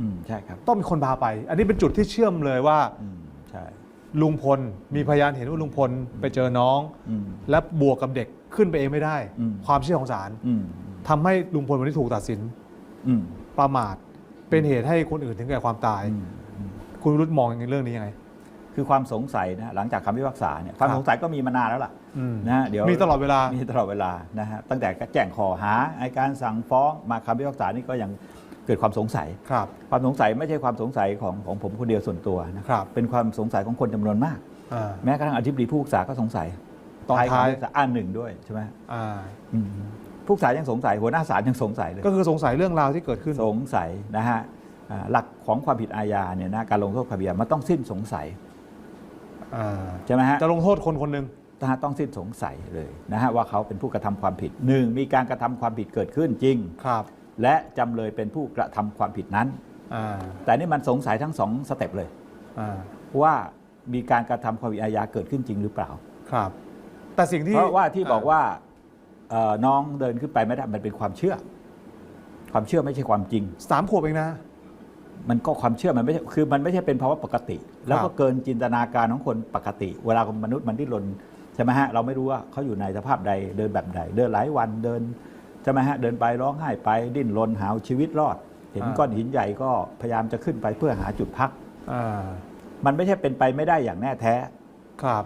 อืมใช่ครับ ต้องมีคนพาไป อันนี้เป็นจุดที่เชื่อมเลยว่าอืมใช่ ลุงพลมีพยานเห็นว่าลุงพลไปเจอน้อง อืม และบวกกับเด็กขึ้นไปเองไม่ได้ อืม ความเชื่อของศาลอืมทำให้ลุงพลวันนี้ถูกตัดสิน อืมประมาทเป็นเหตุให้คนอื่นถึงแก่ความตาย อืมอืมคุณวิรุธมองในเรื่องนี้ยังไง คือความสงสัยนะหลังจากคำพิพากษาเนี่ยความครับ สงสัยก็มีมานานแล้วล่ะ อืมนะฮะเดี๋ยวมีตลอดเวลามีตลอดเวลานะฮะตั้งแต่แจ้งข้อหาไอการสั่งฟ้องมาคำพิพากษานี่ก็ยังเกิดความสงสัยครับ ความสงสัยไม่ใช่ความสงสัยของของผมคนเดียวส่วนตัวนะครับเป็นความสงสัยของคนจำนวนมากอ่าแม้กระทั่งอธิบดีผู้พิพากษาก็สงสัยตอนท้ายคำพิพกษอ่านหนึ่งด้วยใช่ไหมอ่าอืมผู้พิพากษายังสงสัยหัวหน้าศาลยังสงสัยเลยก็คือสงสัยเรื่องราวที่เกิดขึ้นสงสัยนะฮะอ่าหลักของความผิดอาญาเนี่ยนะการลงโทษความผิดอาญามันต้องสิ้นสงสัยอ่าใช่ไหมฮะจะลงโทษคนคนหนึ่งนะฮะต้องสิ้นสงสัยเลยนะฮะว่าเขาเป็นผู้กระทำความผิดหนึ่งมีการกระทำความผิดเกิดขึ้นจริงครับ และจำเลยเป็นผู้กระทำความผิดนั้นอ่าแต่นี่มันสงสัยทั้งสองสเต็ปเลยอ่าว่ามีการกระทำความผิดอาญาเกิดขึ้นจริงหรือเปล่า ครับ แต่สิ่งที่เพราะว่าที่บอกว่าเอ่อน้องเดินขึ้นไปไม่ได้มันเป็นความเชื่อ ความเชื่อไม่ใช่ความจริงสามขวบเองนะ มันก็ความเชื่อมันไม่ใช่คือมันไม่ใช่เป็นภาวะปกติ แล้วก็เกินจินตนาการของคนปกติ เวลามนุษย์มันดิ้นรนใช่ไหมฮะเราไม่รู้ว่าเขาอยู่ในสภาพใดเดินแบบใด เดินหลายวันเดิน ใช่ไหมฮะเดินไปร้องไห้ไปดิ้นรนหาชีวิตรอด เห็นก้อนหินใหญ่ก็พยายามจะขึ้นไปเพื่อหาจุดพักอ่ามันไม่ใช่เป็นไปไม่ได้อย่างแน่แท้ ครับ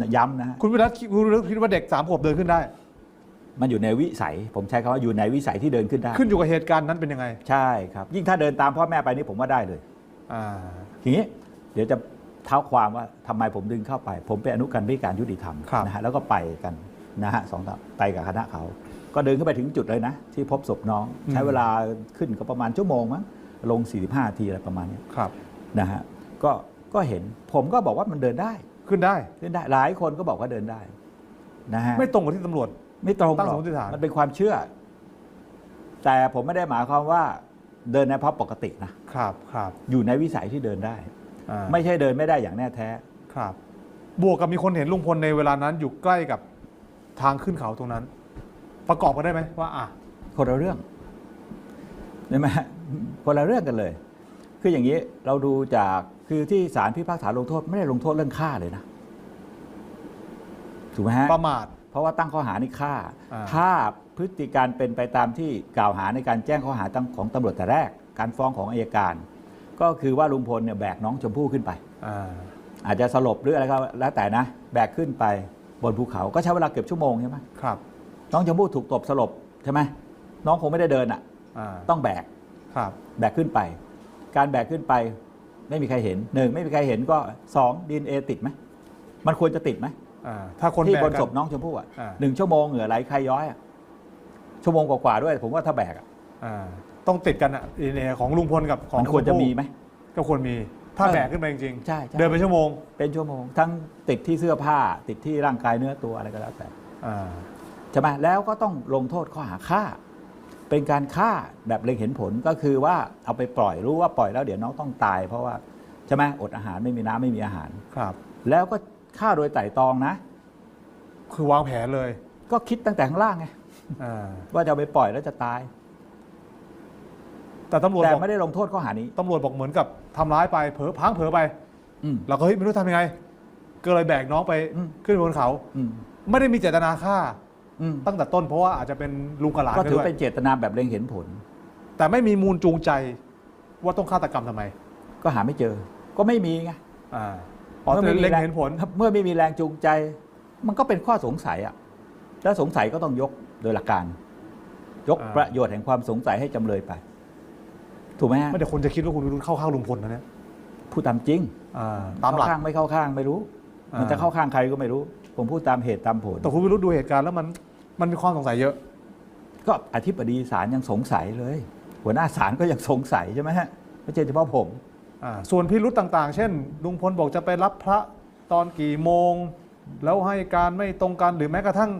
นะย้ำนะฮะคุณวิรัตคิดคุณวิรัตคิดว่าเด็กสามขวบเดินขึ้นได้ มันอยู่ในวิสัย ผมใช้คำว่าอยู่ในวิสัยที่เดินขึ้นได้ ขึ้นอยู่กับเหตุการณ์นั้นเป็นยังไง ใช่ครับ ยิ่งถ้าเดินตามพ่อแม่ไปนี่ผมว่าได้เลยอ่าทีนี้เดี๋ยวจะเท้าความว่าทำไมผมดึงเข้าไป ผมเป็นอนุกรรมธิการยุติธรรมครับนะฮะแล้วก็ไปกัน นะฮะสองต่อไปกับคณะเขา ก็เดินขึ้นไปถึงจุดเลยนะ ที่พบศพน้องใช้เวลาขึ้นก็ประมาณชั่วโมงมั้งลง 45นาทีอะไรประมาณนี้ครับนะฮะก็ก็เห็นผมก็บอกว่ามันเดินได้ขึ้นได้ขึ้นได้หลายคนก็บอกว่าเดินได้นะฮะไม่ตรงกับที่ตำรวจ ไม่ตรงตั้งหรสอมมติฐานกมันเป็นความเชื่อ แต่ผมไม่ได้หมายความว่าเดินในภาพปกตินะครับครับอยู่ในวิสัยที่เดินได้อ่าไม่ใช่เดินไม่ได้อย่างแน่แท้ครับ บวกกับมีคนเห็นลุงพลในเวลานั้นอยู่ใกล้กับ ทางขึ้นเขาตรงนั้น ประกอบกันได้ไหมว่าอะคนละเรื่องใช่ไหมฮะคนละเรื่องกันเลย คืออย่างนี้เราดูจากคือที่ศาลพิพากษาลงโทษไม่ได้ลงโทษเรื่องฆ่าเลยนะถูกไหมฮะประมาทเพราะว่าตั้งข้อหานี่ฆ่าอ่าถ้าพฤติการเป็นไปตามที่กล่าวหาในการแจ้งข้อหาตั้งของตำรวจแต่แรก การฟ้องของอายการ ก็คือว่าลุงพลเนี่ยแบกน้องชมพู่ขึ้นไปอ่าอาจจะสลบหรืออะไรก็แล้วแต่นะ แบกขึ้นไป บนภูเขาก็ใช้เวลาเกือบชั่วโมงใช่ไหมครับ น้องชมพู่ถูกตบสลบใช่ไหมน้องคงไม่ได้เดินอะอ่าต้องแบกครับ แบกขึ้นไป การแบกขึ้นไปไม่มีใครเห็นหนึ่งไม่มีใครเห็นก็สองดีเอติดไหมมันควรจะติดไหมอ่าถ้าคนที่แบกบนกัศพน้องชมพู่อะอ่าหนึ่งชั่วโมงเหงื่อไหลใครย้อยอะชั่วโมงกว่าๆด้วย ผมว่าถ้าแบกอะอ่าต้องติดกันอะดีเอของลุงพลกับของมันควรจะมีไหมก็ควรมี ถ้าเออแบกขึ้นไปจริงใช่ใช่ๆเดินไปชั่วโมงเป็นชั่วโมง ทั้งติดที่เสื้อผ้า ติดที่ร่างกายเนื้อตัวอะไรก็แล้วแต่อ่าใช่ไหมแล้วก็ต้องลงโทษข้อหาฆ่า เป็นการฆ่าแบบเล็งเห็นผลก็คือว่าเอาไปปล่อยรู้ว่าปล่อยแล้วเดี๋ยวน้องต้องตาย เพราะว่าใช่ไหมอดอาหารไม่มีน้ำไม่มีอาหาร ครับ แล้วก็ฆ่าโดยไตร่ตรองนะ คือวางแผนเลยก็คิดตั้งแต่ข้างล่างไงอ่าว่าจะเอาไปปล่อยแล้วจะตาย แต่ตำรวจแต่บอกไม่ได้ลงโทษข้อหานี้ ตำรวจบอกเหมือนกับทำร้ายไปเผลอพลังเผลอไปอืม เราก็เฮ้ยไม่รู้ทำยังไง ก็เลยแบกน้องไปอืม ขึ้นบนเขา อืมไม่ได้มีเจตนาฆ่า อืมตั้งแต่ต้นเพราะว่าอาจจะเป็นลุงกับหลานก็ถือด้วยเป็นเจตนาแบบเล็งเห็นผล แต่ไม่มีมูลจูงใจว่าต้องฆาตกรรมทำไมก็หาไม่เจอ ก็ไม่มีไง อ่าอ๋อมื่แต่ไม่มีเล็งแรง เห็นผล เมื่อไม่มีแรงจูงใจ มันก็เป็นข้อสงสัยอะแล้วสงสัยก็ต้องยกโดยหลักการ ยกอ่า ประโยชน์แห่งความสงสัยให้จำเลยไป ถูกไหมฮะไม่แต่คนจะคิดว่าคุณวิรุธเข้าข้างลุงพลนะเนี่ยพูดตามจริงอ่าตามหลัก เข้ข้างไม่เข้าข้างไม่รู้ อ่ามั มันจะเข้าข้างใครก็ไม่รู้ ผมพูดตามเหตุตามผลแต่คุณวิรุธดูเหตุการณ์แล้วมันมันมีความสงสัยเยอะ ก็อธิบดีศาลยังสงสัยเลย หัวหน้าศาลก็ยังสงสัยใช่ไหมฮะไม่ใช่เฉพาะผม อ่าส่วนพิรุธต่างๆ เช่น ลุงพลบอกจะไปรับพระตอนกี่โมง แล้วให้การไม่ตรงกันหรือแม้กระทั่ง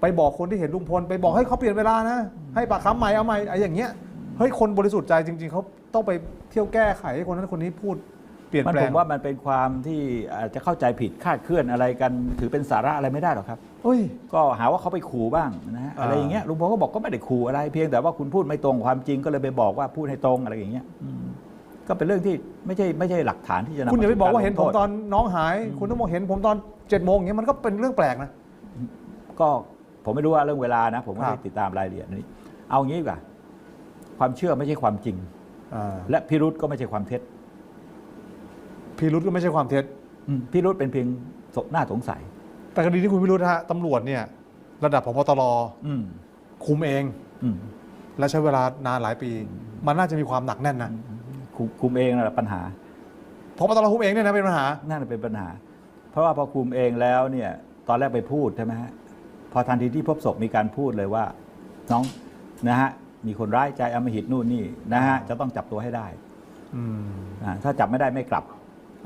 ไปบอกคนที่เห็นลุงพล ไปบอกให้เขาเปลี่ยนเวลานะ ให้ปากคำใหม่เอาใหม่ไอ้อย่างเงี้ย เฮ้ยคนบริสุทธิ์ใจจริง ๆเขาต้องไปเที่ยวแก้ไขให้คนนั้นคนนี้พูดเปลี่ยนมันแปลผงมว่ามันเป็นความที่อาจจะเข้าใจผิดคาดเคลื่อนอะไรกัน ถือเป็นสาระอะไรไม่ได้หรอกครับเฮ้ย ก็หาว่าเขาไปขู่บ้างนะฮะอ่าอะไรอย่างเงี้ยลุงพลก็บอกก็ไม่ได้ขู่อะไรเพียงแต่ว่าคุณพูดไม่ตรงความจริงก็เลยไปบอกว่าพูดให้ตรงอะไรอย่างเงี้ยอืมก็เป็นเรื่องที่ไม่ใช่ไม่ใช่หลักฐานที่จะนำคุณอย่าไปบอกว่าเห็นผมสู่รลงโทษตอนน้องหาย คุณต้องบอกเห็นผมตอนเจ็ดโมงอย่างเงี้ยมันก็เป็นเรื่องแปลกนะ ก็ผมไม่รู้ว่าเรื่องเวลานะ ผมไม่ครัได้บติดตามรายละเอียดนี้ เอางี้ดีกว่า ความเชื่อไม่ใช่ความจริงอ่าและพิรุษก็ไม่ใช่ความเท็จพิรุธก็ไม่ใช่ความเท็จอืมพิรุษเป็นเพียงสน่าสงสัย แต่คดีที่คุณพิรุธฮะตำรวจเนี่ย ระดับพบตรอืมคุมเอง อืมและใช้เวลานานหลายปี มันน่าจะมีความหนักแน่นนะคุมคุมเองนั่นแหละปัญหา พบตรคุมเองเนี่ยนะเป็นปัญหา นั่นนะเป็นปัญหา เพราะว่าพอคุมเองแล้วเนี่ย ตอนแรกไปพูดใช่ไหมฮะพอทันทีที่พบศพมีการพูดเลยว่า น้องนะฮะ มีคนร้ายใจอำมหิตนู่นนี่นะฮะจะต้องจับตัวให้ได้อืมอ่าถ้าจับไม่ได้ไม่กลับ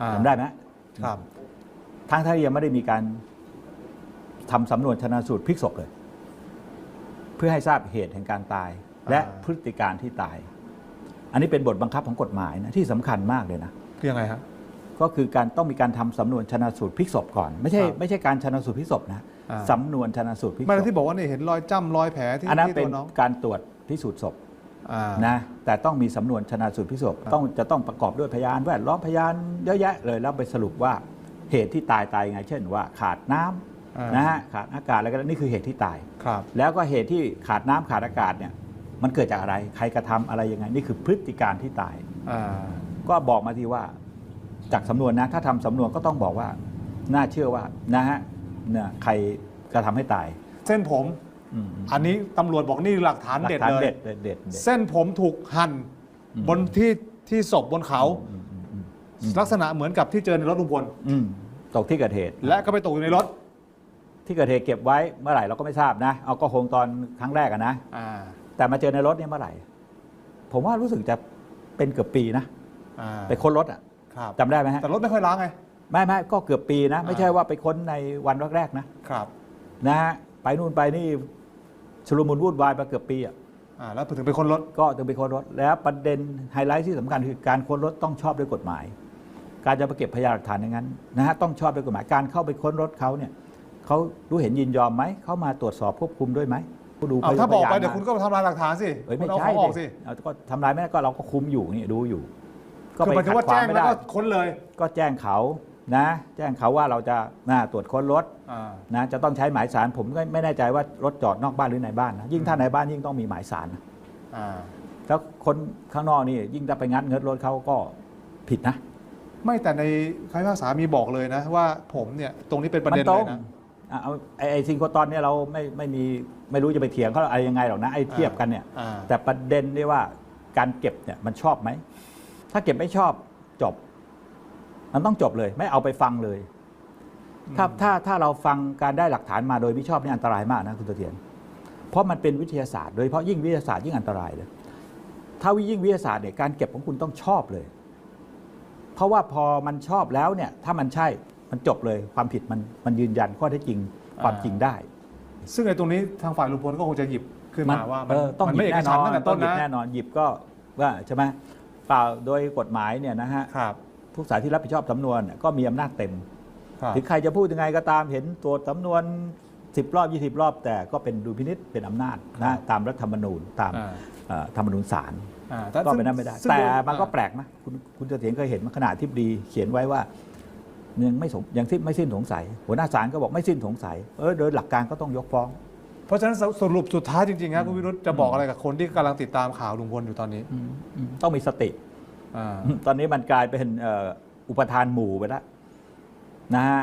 อ่าจำได้ไหมครับ ทั้งที่ยังไม่ได้มีการทำสำนวนชนะสูตรพลิกศพเลย เพื่อให้ทราบเหตุแห่งการตาย และพฤติการที่ตาย อันนี้เป็นบทบังคับของกฎหมายนะที่สำคัญมากเลยนะ คือยังไงฮะ ก็คือการต้องมีการทำสำนวนชนะสูตรพลิกศพก่อน ไม่ใช่ครับไม่ใช่การชนะสูตรพลิกศพนะอ่า สำนวนชนะสูตรพลิกศไม่แล้วพที่บอกว่าเนี่ยเห็นรอยจ้ำรอยแผลที่อันนั้นที่เป็ตันวน้อง การตรวจ พิสูจน์ศพอ่านะแต่ต้องมีสำนวนชนะสูตรพลิกศพครับต้องจะต้องประกอบด้วยพยานแวดล้อมพยานเยอะแยะเลยแล้วไปสรุปว่าเหตุที่ตายตายยังไง เช่นว่าขาดน้ำอ่านะฮะขาดอากาศอะไรก็ได้นี่คือเหตุที่ตายครับ แล้วก็เหตุที่ขาดน้ำขาดอากาศเนี่ยมันเกิดจากอะไรใครกระทำอะไรยังไง นี่คือพฤติการที่ตายอ่าก็บอกมาทีว่าจากสำนวนนะถ้าทำสำนวนก็ต้องบอกว่า น่าเชื่อว่านะฮะเนี่ยใครกระทำให้ตาย เส้นผม อืมอันนี้ตำรวจบอกนี่หลักฐานหลักเด็ดฐานเลยเด็ดเด็ดเด็ดเด็ดเส้นผมถูกหั่นอืมบนที่ที่ศพบนเขาอืมอืมอืมลักษณะเหมือนกับที่เจอในรถลุงพลอืมตกที่เกิดเหตุ และก็ไปตกอยู่ในรถ ที่เกิดเหตุเก็บไว้เมื่อไหร่เราก็ไม่ทราบนะ เอาก็คงตอนครั้งแรกอะนะอ่าแต่มาเจอในรถเนี่ยเมื่อไหร่ ผมว่ารู้สึกจะเป็นเกือบปีนะอ่าไปค้นรถอะครับจำได้ไหมฮะแต่รถไม่ค่อยล้างไงไม่ไม่ก็เกือบปีนะ ไม่ใช่อ่าว่าไปค้นในวันแรกๆนะครับ นะฮะไปนู่นไปนี่ ชุลมุนวุ่นวายมาเกือบปีอะอ่าแล้วถึงไปค้นรถก็ถึงไปค้นรถ แล้วประเด็นไฮไลท์ที่สำคัญคือการค้นรถต้องชอบด้วยกฎหมาย การจะไปเก็บพยานหลักฐานอย่างนั้นนะฮะต้องชอบด้วยกฎหมายการเข้าไปค้นรถเขาเนี่ยเขารู้เห็นยินยอมไหมเขามาตรวจสอบควบคุมด้วยไหมผู้ดูเอาถ้าบอกไปพยนเดี๋ยวคุณก็ไปทำลายหลักฐานสิเอ้ยคุไม่ณเอาใช่ของออกสิเอาก็ทำลายไม่ได้ก็เราก็คุมอยู่นี่ดูอยู่ ก็คือไปหมายถึขังดว่าขวาแจ้งงไม่แล้วได้ก็ค้นเลย ก็แจ้งเขา นะแจ้งเขาว่าเราจะน่าตรวจค้นรถอ่านะจะต้องใช้หมายสารผมก็ไม่แน่ใจว่ารถจอดนอกบ้านหรือในบ้านนะยิ่งถ้าในบ้านยิ่งต้องมีหมายสารนะอ่าแล้วคนข้างนอกนี่ยิ่งถ้าไปงัดเงินรถเขาก็ผิดนะ ไม่แต่ในคำพิพากษามีบอกเลยนะว่าผมเนี่ยตรงนี้เป็นประเด็นตรเลงยนะอะเอาไอ้ไอ้ซิงโครตอนเนี่ยเราไม่ไม่มีไม่รู้จะไปเถียงเขาอะไรยังไงหรอกนะไอ้เทียบกันเนี่ยอ่าแต่ประเด็นที่ว่าการเก็บเนี่ยมันชอบไหม ถ้าเก็บไม่ชอบจบ มันต้องจบเลยไม่เอาไปฟังเลย ถ้าถ้าถ้าเราฟังการได้หลักฐานมาโดยไม่ชอบนี่อันตรายมากนะคุณเสถียรเพราะมันเป็นวิทยาศาสตร์โดยเฉพาะยิ่งวิทยาศาสตร์ยิ่งอันตรายเลยถ้ายิ่งวิทยาศาสตร์เนี่ยการเก็บของคุณต้องชอบเลย เพราะว่าพอมันชอบแล้วเนี่ยถ้ามันใช่มันจบเลยความผิดมันมันยืนยันข้อเท็จจริงความจริงได้ ซึ่งในตรงนี้ทางฝ่ายลุงพลก็คงจะหยิบขึ้นมาว่ามันเออต้องมันหยิไม่บเอกแน่นฉันอนท์ตั้งแต่ต้ต้องนหยิบนะแน่นอนหยิบก็ว่าใช่ไหมเปล่าโดยกฎหมายเนี่ยนะฮะ ครับผู้สายที่รับผิดชอบสำนวนเนี่ยก็มีอำนาจเต็มครับถึงใครจะพูดยังไงก็ตามเห็นตัวสำนวน10รอบ20รอบ แต่ก็เป็นดุลพินิษเป็นอำนาจครันะบตามรัฐธรรมนูญตามอ่าเอ่อธรรมนูญศาลอ่าก็เป็นนั้นไม่ได้ซึ่งแต่โดยมันก็อ่าแปลกนะ คุณคุณเสถียรเคยเห็นขนาดที่ดีเขียนไว้ว่ายังไม่สงยังสิ้นไม่สิ้นสงสัย หัวหน้าศาลก็บอกไม่สิ้นสงสัยเออโดยหลักการก็ต้องยกฟ้อง เพราะฉะนั้นสรุปสุดท้ายจริงๆครับคุณวิรุธจะบอกอะไรกับคนที่กำลังติดตามข่าวลุงพลอยู่ตอนนี้ ต้องมีสติอ่า ตอนนี้มันกลายเป็นเอ่ออุปทานหมู่ไปแล้วนะฮะ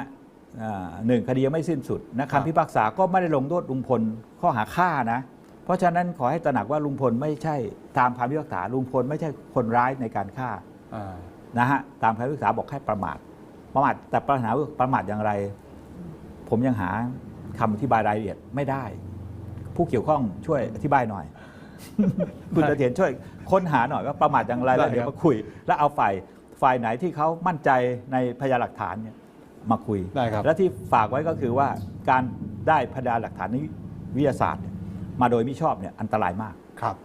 อ่าหนึ่งคดียังไม่สิ้นสุดนะครับคำพิพากษาก็ไม่ได้ลงโทษลุงพลข้อหาฆ่านะ เพราะฉะนั้นขอให้ตระหนักว่าลุงพลไม่ใช่ตามคำพิพากษาลุงพลไม่ใช่คนร้ายในการฆ่าอ่านะฮะตามคำพิพากษาบอกแค่ประมาท ประมาทแต่ปัญหาว่าประมาทอย่างไร ผมยังหาคำอธิบายรายละเอียดไม่ได้ ผู้เกี่ยวข้องช่วยอธิบายหน่อย คุณเสถียรช่วยค้นหาหน่อยว่าประมาทอย่างไรแล้วได้ครับเดี๋ยวมาคุย แล้วเอาฝ่ายฝ่ายไหนที่เขามั่นใจในพยานหลักฐานเนี่ยมาคุยได้ครับ และที่ฝากไว้ก็คือว่าการได้พยานหลักฐานนี้วิทยาศาสตร์เนี่ยมาโดยมิชอบเนี่ยอันตรายมากครับ